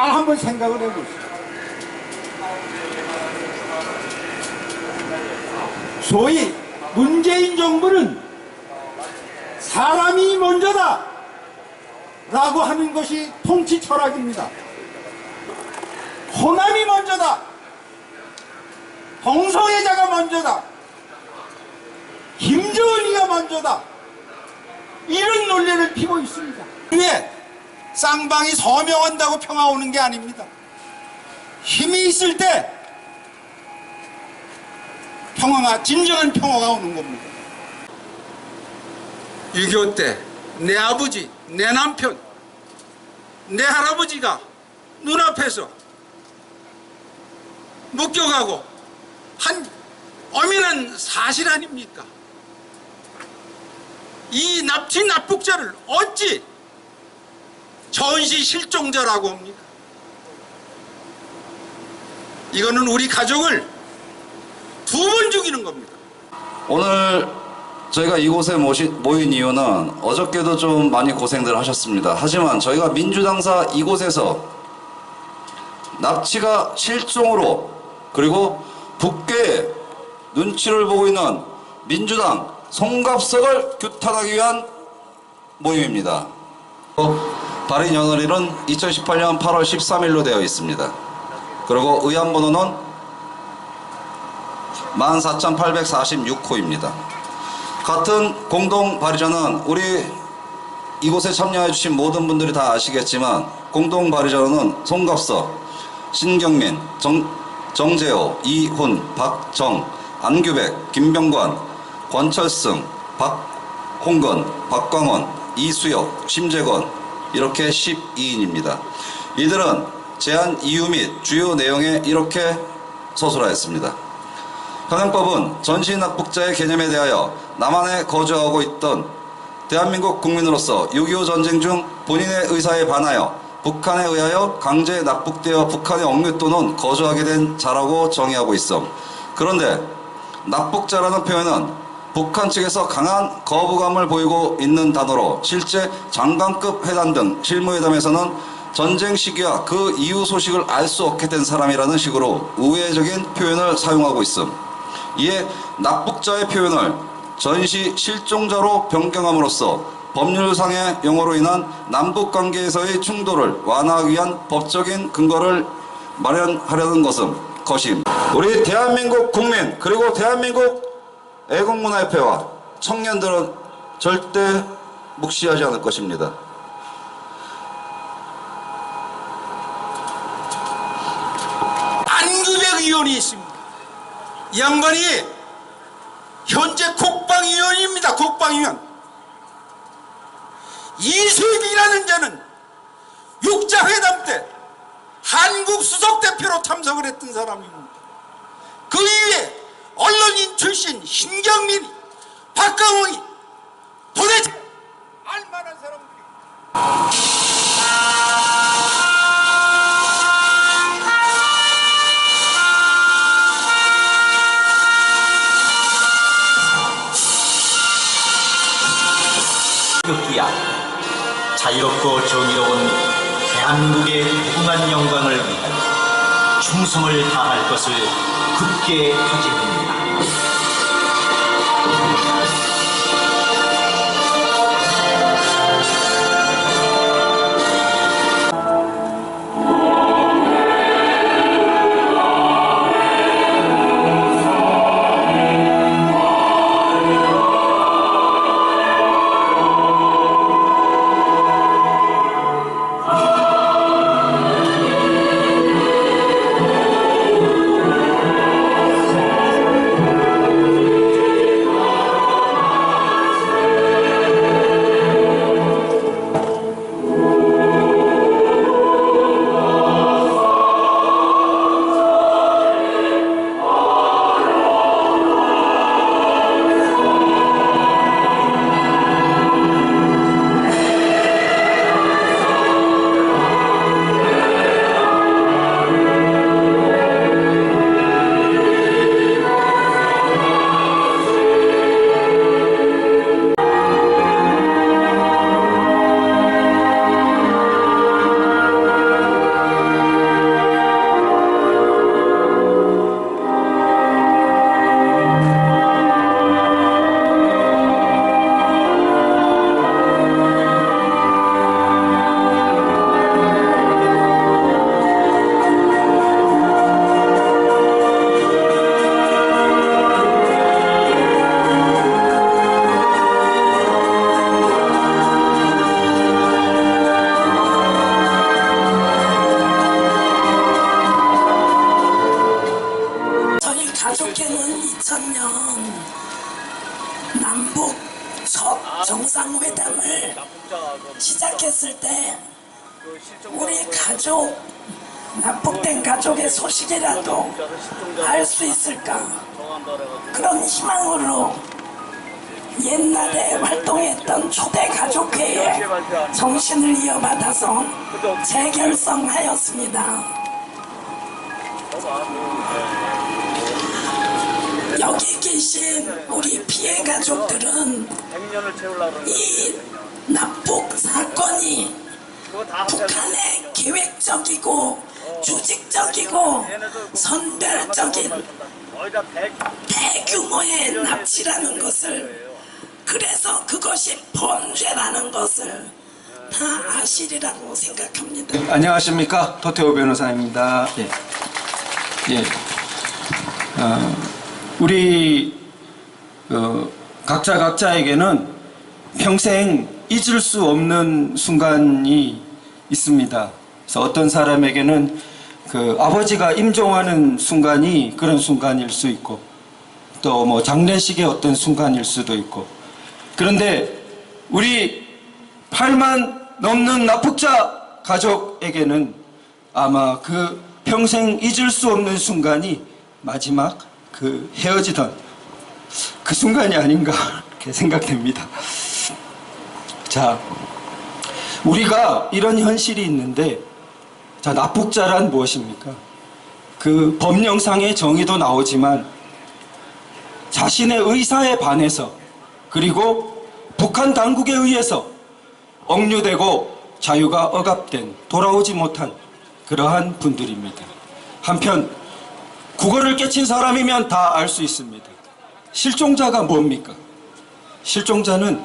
잘 한번 생각을 해보시죠. 소위 문재인 정부는 사람이 먼저다 라고 하는 것이 통치 철학입니다. 호남이 먼저다. 동성애자가 먼저다. 김정은이가 먼저다. 이런 논리를 피고 있습니다. 왜 쌍방이 서명한다고 평화 오는 게 아닙니다. 힘이 있을 때 평화가 진정한 평화가 오는 겁니다. 6.25 때 내 아버지, 내 남편, 내 할아버지가 눈앞에서 목격하고 한 엄연한 사실 아닙니까? 이 납치 납북자를 어찌 전시 실종자라고 합니까? 이거는 우리 가족을 두 번 죽이는 겁니다. 오늘 저희가 이곳에 모시, 모인 이유는 어저께도 좀 많이 고생들 하셨습니다. 하지만 저희가 민주당사 이곳에서 납치가 실종으로 그리고 북괴의 눈치를 보고 있는 민주당 송갑석을 규탄하기 위한 모임입니다. 발의 연월일은 2018년 8월 13일로 되어 있습니다. 그리고 의안번호는 14,846호입니다. 같은 공동 발의자는 우리 이곳에 참여해 주신 모든 분들이 다 아시겠지만 공동 발의자는 송갑석, 신경민, 정, 정재호, 이훈, 박정, 안규백, 김병관, 권철승, 박홍건, 박광원, 이수혁, 심재건 이렇게 12인입니다. 이들은 제안 이유 및 주요 내용에 이렇게 서술하였습니다. 현행법은 전시납북자의 개념에 대하여 남한에 거주하고 있던 대한민국 국민으로서 6.25 전쟁 중 본인의 의사에 반하여 북한에 의하여 강제 납북되어 북한에 억류 또는 거주하게 된 자라고 정의하고 있음. 그런데 납북자라는 표현은 북한 측에서 강한 거부감을 보이고 있는 단어로 실제 장관급 회담 등 실무회담에서는 전쟁 시기와 그 이후 소식을 알 수 없게 된 사람이라는 식으로 우회적인 표현을 사용하고 있음. 이에 납북자의 표현을 전시 실종자로 변경함으로써 법률상의 용어로 인한 남북 관계에서의 충돌을 완화하기 위한 법적인 근거를 마련하려는 것은 것임. 우리 대한민국 국민 그리고 대한민국 애국문화협회와 청년들은 절대 묵시하지 않을 것입니다. 안규백 의원이 있습니다. 이 양반이 현재 국방위원입니다. 국방위원. 이수익이라는 자는 육자회담 때 한국 수석대표로 참석을 했던 사람입니다. 그 이후에 언론인 출신 신경민, 박강원이 도대체 알만한 사람들이 급기야 자유롭고 정의로운 대한민국의 무궁한 영광을 위하여 충성을 다할 것을 굳게 다짐합니다. 2023년 남북 첫 정상회담을 시작했을 때 우리 가족 납북된 가족의 소식이라도 알 수 있을까? 그런 희망으로 옛날에 활동했던 초대 가족회의 정신을 이어받아서 재결성하였습니다. 여기 계신 우리 피해 가족들은 이 납북 사건이 북한의 계획적이고 조직적이고 선별적인 대규모의 납치라는 것을 그래서 그것이 범죄라는 것을 다 아시리라고 생각합니다. 안녕하십니까 도태호 변호사입니다. 예. 예. 어, 우리 어, 각자 각자에게는 평생 잊을 수 없는 순간이 있습니다. 그래서 어떤 사람에게는 그 아버지가 임종하는 순간이 그런 순간일 수 있고 또 뭐 장례식의 어떤 순간일 수도 있고 그런데 우리 8만 넘는 납북자 가족에게는 아마 그 평생 잊을 수 없는 순간이 마지막 그 헤어지던 그 순간이 아닌가 이렇게 생각됩니다. 자, 우리가 이런 현실이 있는데 자, 납북자란 무엇입니까? 그 법령상의 정의도 나오지만 자신의 의사에 반해서 그리고 북한 당국에 의해서 억류되고 자유가 억압된 돌아오지 못한 그러한 분들입니다. 한편 국어를 깨친 사람이면 다 알 수 있습니다. 실종자가 뭡니까? 실종자는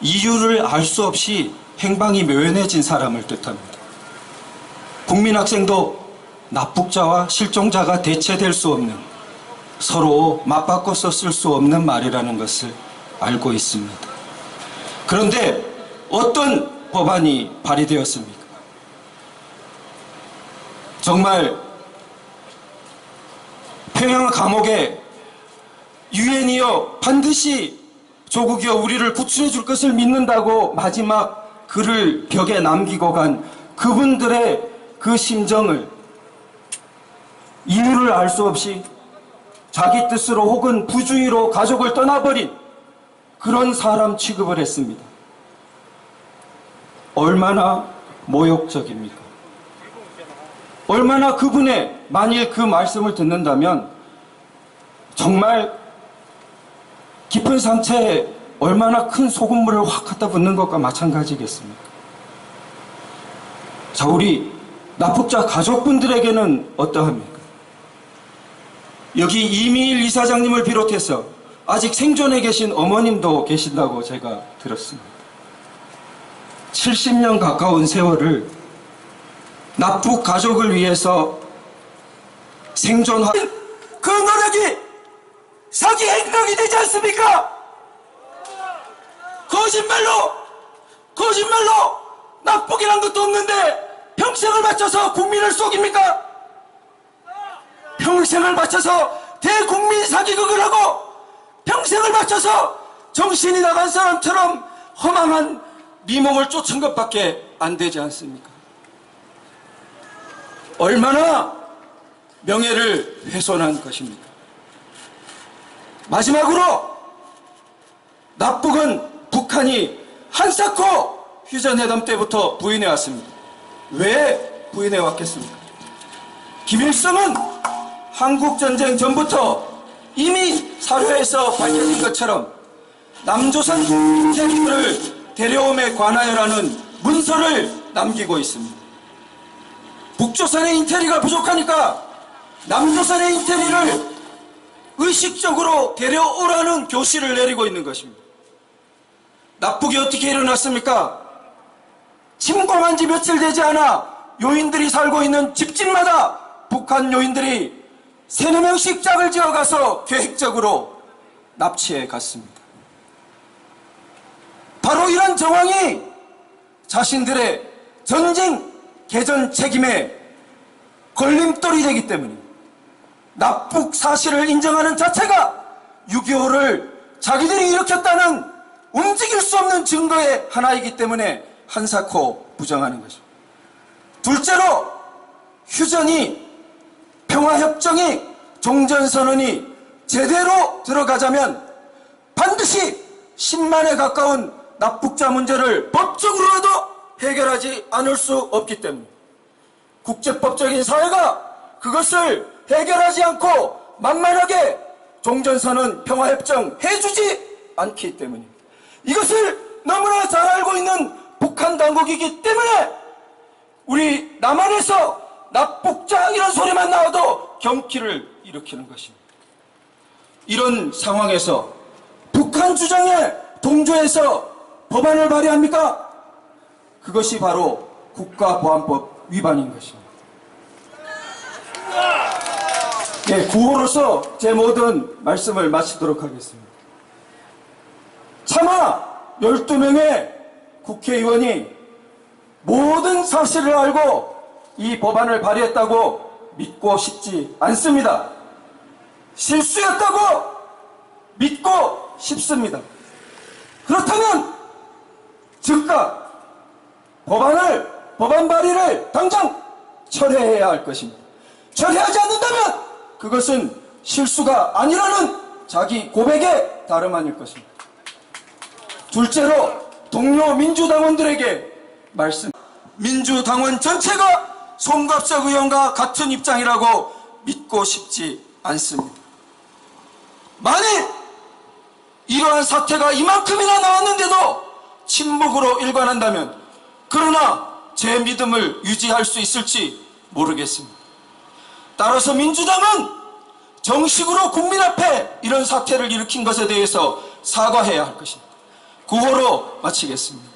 이유를 알 수 없이 행방이 묘연해진 사람을 뜻합니다. 국민학생도 납북자와 실종자가 대체될 수 없는 서로 맞바꿔서 쓸 수 없는 말이라는 것을 알고 있습니다. 그런데 어떤 법안이 발의되었습니까? 정말 평양 감옥에 유엔이여 반드시 조국이여 우리를 구출해 줄 것을 믿는다고 마지막 글을 벽에 남기고 간 그분들의 그 심정을 이유를 알 수 없이 자기 뜻으로 혹은 부주의로 가족을 떠나버린 그런 사람 취급을 했습니다. 얼마나 모욕적입니까? 얼마나 그분의 만일 그 말씀을 듣는다면 정말 깊은 상처에 얼마나 큰 소금물을 확 갖다 붓는 것과 마찬가지겠습니까? 자, 우리 납북자 가족분들에게는 어떠합니까? 여기 이미일 이사장님을 비롯해서 아직 생존해 계신 어머님도 계신다고 제가 들었습니다. 70년 가까운 세월을 납북 가족을 위해서 생존한 그 노력이 사기 행동이 되지 않습니까? 거짓말로 거짓말로 납북이란 것도 없는데 평생을 바쳐서 국민을 속입니까? 평생을 바쳐서 대국민 사기극을 하고 평생을 바쳐서 정신이 나간 사람처럼 허망한 미몽을 쫓은 것밖에 안 되지 않습니까? 얼마나 명예를 훼손한 것입니까? 마지막으로 납북은 북한이 한사코 휴전회담 때부터 부인해 왔습니다. 왜 부인해 왔겠습니까? 김일성은 한국전쟁 전부터 이미 사료에서 밝혀진 것처럼 남조선 인테리어를 데려옴에 관하여라는 문서를 남기고 있습니다. 북조선의 인테리가 부족하니까 남조선의 인테리를 의식적으로 데려오라는 교시를 내리고 있는 것입니다. 납북이 어떻게 일어났습니까? 침공한 지 며칠 되지 않아 요인들이 살고 있는 집집마다 북한 요인들이 세네 명씩 짝을 지어가서 계획적으로 납치해 갔습니다. 바로 이런 정황이 자신들의 전쟁 개전 책임에 걸림돌이 되기 때문입니다. 납북 사실을 인정하는 자체가 6.25를 자기들이 일으켰다는 움직일 수 없는 증거의 하나이기 때문에 한사코 부정하는 것입니다. 둘째로 휴전이 평화협정이 종전선언이 제대로 들어가자면 반드시 10만에 가까운 납북자 문제를 법적으로라도 해결하지 않을 수 없기 때문에 국제법적인 사회가 그것을 해결하지 않고 만만하게 종전선언 평화협정 해주지 않기 때문입니다. 이것을 너무나 잘 알고 있는 북한 당국이기 때문에 우리 남한에서 납북자 이런 소리만 나와도 경기를 일으키는 것입니다. 이런 상황에서 북한 주장에 동조해서 법안을 발의합니까? 그것이 바로 국가보안법 위반인 것입니다. 네, 구호로서 제 모든 말씀을 마치도록 하겠습니다. 차마 12명의 국회의원이 모든 사실을 알고 이 법안을 발의했다고 믿고 싶지 않습니다. 실수였다고 믿고 싶습니다. 그렇다면 즉각 법안을 법안 발의를 당장 철회해야 할 것입니다. 철회하지 않는다면 그것은 실수가 아니라는 자기 고백에 다름 아닐 것입니다. 둘째로 동료 민주당원들에게 말씀. 민주당원 전체가 송갑석 의원과 같은 입장이라고 믿고 싶지 않습니다. 만일 이러한 사태가 이만큼이나 나왔는데도 침묵으로 일관한다면 그러나 제 믿음을 유지할 수 있을지 모르겠습니다. 따라서 민주당은 정식으로 국민 앞에 이런 사태를 일으킨 것에 대해서 사과해야 할 것입니다. 구호로 마치겠습니다.